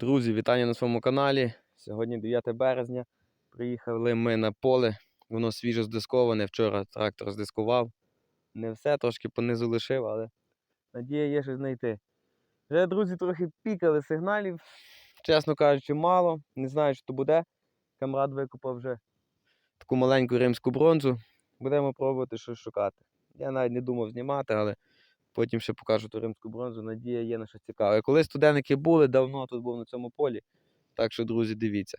Друзі, вітання на своєму каналі. Сьогодні 9 березня. Приїхали ми на поле. Воно свіжо здисковане. Вчора трактор здискував. Не все, трошки понизу лишив, але надія є щось знайти. Вже, друзі, трохи пікали сигналів. Чесно кажучи, мало. Не знаю, що то буде. Камрад викопав вже таку маленьку римську бронзу. Будемо пробувати щось шукати. Я навіть не думав знімати, але Потім ще покажу ту римську бронзу. Надія є на щось цікаве. Коли студеники були, давно тут був на цьому полі. Так що, друзі, дивіться.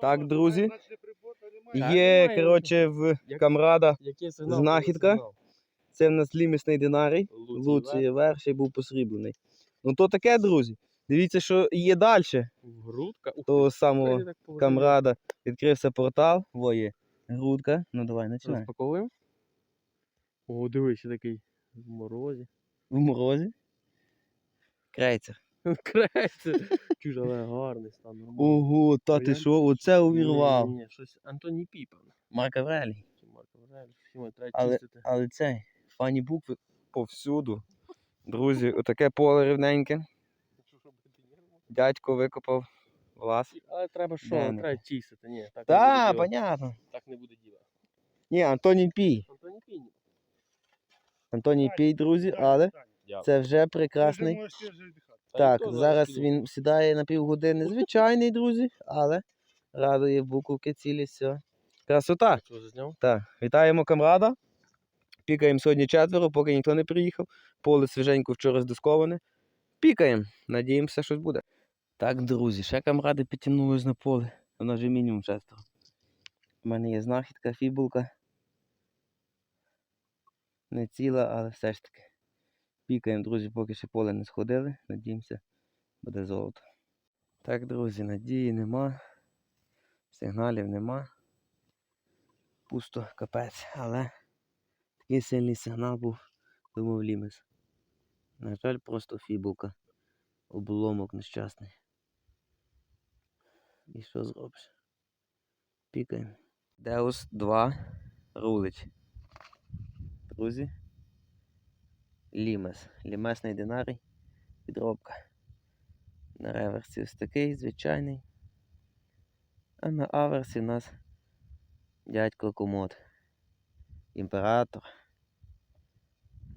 Так, друзі, є, коротше, в камрада Знахідка? Це в нас лімісний динарій. Луції верх ще був посріблений. Ну то таке, друзі. Дивіться, що є далі. Грудка. Того самого камрада відкрився портал. Во є грудка. Ну давай, починай. Розпаковуємо. О, дивись, такий в морозі. В морозі. Крейцер. Крається. Чуже, але гарний стан. Ого, та ти що, оце увірвав. Ні, ні, щось Антоній Пі, певно. Марк Аврелій. Чи Марко Аврелій, Але- Але цей, фані букви повсюду. Друзі, отаке поле рівненьке. Дядько викопав влас. Але треба що? Не? Треба чистити. Ні, так не Так, понятно. Так не буде діла. Ні, Антоній Пій. Антоній Пі. ні. Антоній Пій, друзі, але це вже прекрасний. Так, зараз він сідає на півгодини. Звичайний, друзі, але радує буковки цілі, все. Красота. Так, вітаємо камрада. Пікаємо сьогодні четверо, поки ніхто не приїхав. Поле свіженько вчора здисковане. Пікаємо. Надіємося, щось буде. Так, друзі, ще камради підтягнулись на поле. Вона вже мінімум шестеро. У мене є знахідка, фібулка. Не ціла, але все ж таки. Пікаємо, друзі, поки ще поле не сходили. Надіємося, буде золото. Так, друзі, надії нема. Сигналів нема. Пусто капець, але такий сильний сигнал був, думав лімес. На жаль, просто фібулка. Обломок нещасний. І що зробиш? Пікаємо. Деус 2 рулить. Друзі. Лімес. Лімесний динарій. Підробка. На реверсі ось такий звичайний. А на аверсі у нас дядько комод. Імператор.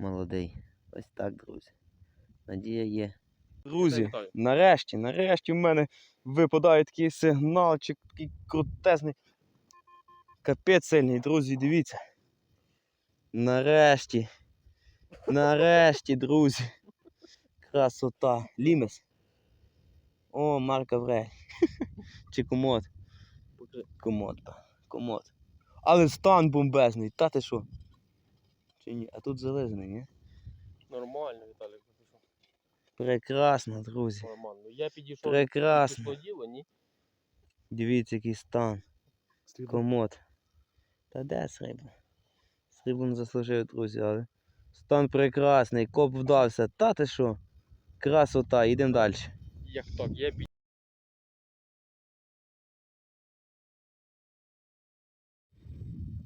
Молодий. Ось так, друзі. Надія є. Друзі, нарешті, нарешті в мене випадає такий сигналчик, такий крутезний. Капець сильний, друзі, дивіться. Нарешті. Нарешті, друзі. Красота. Лімес. О, Марк Аврель. Чи комод? Комод. Комод. Але стан бомбезний, та ти що? Чи ні? А тут зализаний, ні? Нормально, Віталік. ти що? Прекрасно, друзі. Нормально. Я підійшов. Прекрасно. Пішло діло, ні? Дивіться, який стан. Комод. Та де срібло? Сріблом заслужив, друзі, але стан прекрасний, коп вдався. Та ти що? Красота, йдемо далі. Як так? Я під...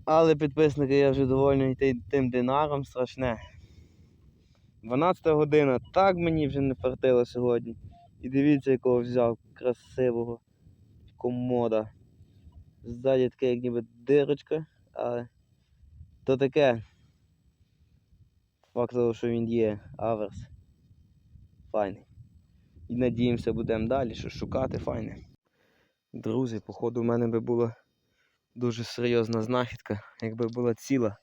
Але підписники, я вже довольний ти- тим динаром страшне. 12 година, так мені вже не фартило сьогодні. І дивіться, якого взяв красивого комода. Ззаді таке, як ніби дирочка, але то таке. Факт того, що він є, аверс. Файний. І надіємося, будемо далі щось шукати, файне. Друзі, походу, в мене би було дуже серйозна знахідка, якби була ціла.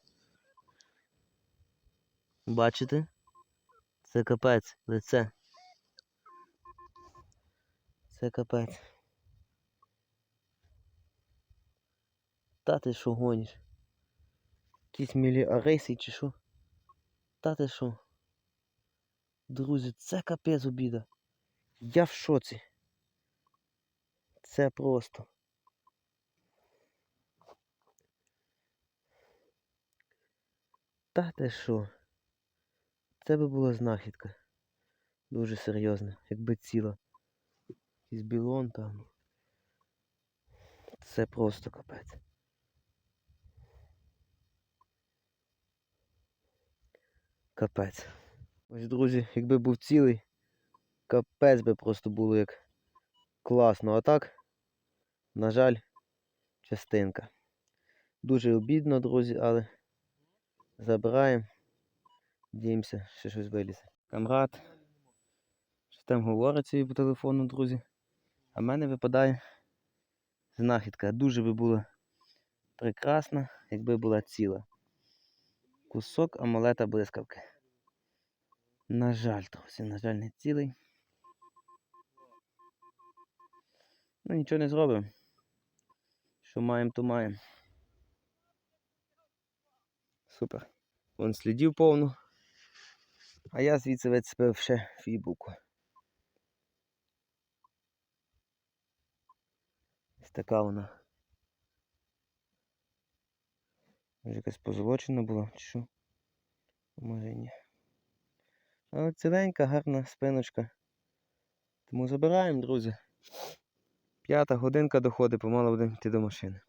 Бачите? Це капець, лице. Це капець. Та ти що гониш? Якісь міліариси чи що? Та ти що? Друзі, це капець обіда. Я в шоці. Це просто. Та ти що? Це би була знахідка. Дуже серйозне, якби ціла. Якийсь білон там. Це просто капець. Капець. Ось, друзі, якби був цілий, капець би просто було як класно. А так, на жаль, частинка. Дуже обідно, друзі, але забираємо. Діємося, ще щось вилізе. Камрад. Що там говорить собі по телефону, друзі. А в мене випадає знахідка. Дуже би була прекрасна, якби була ціла. Кусок амулета блискавки. На жаль, друзі, на жаль, не цілий. Ну нічого не зробимо. Що маємо, то маємо. Супер. Вон слідів повно. А я звідси вицепив ще фібулку. Ось така вона. Може якась позолочена була, чи що? Може ні. Але ціленька, гарна спиночка. Тому забираємо, друзі. П'ята годинка доходить, помало будемо йти до машини.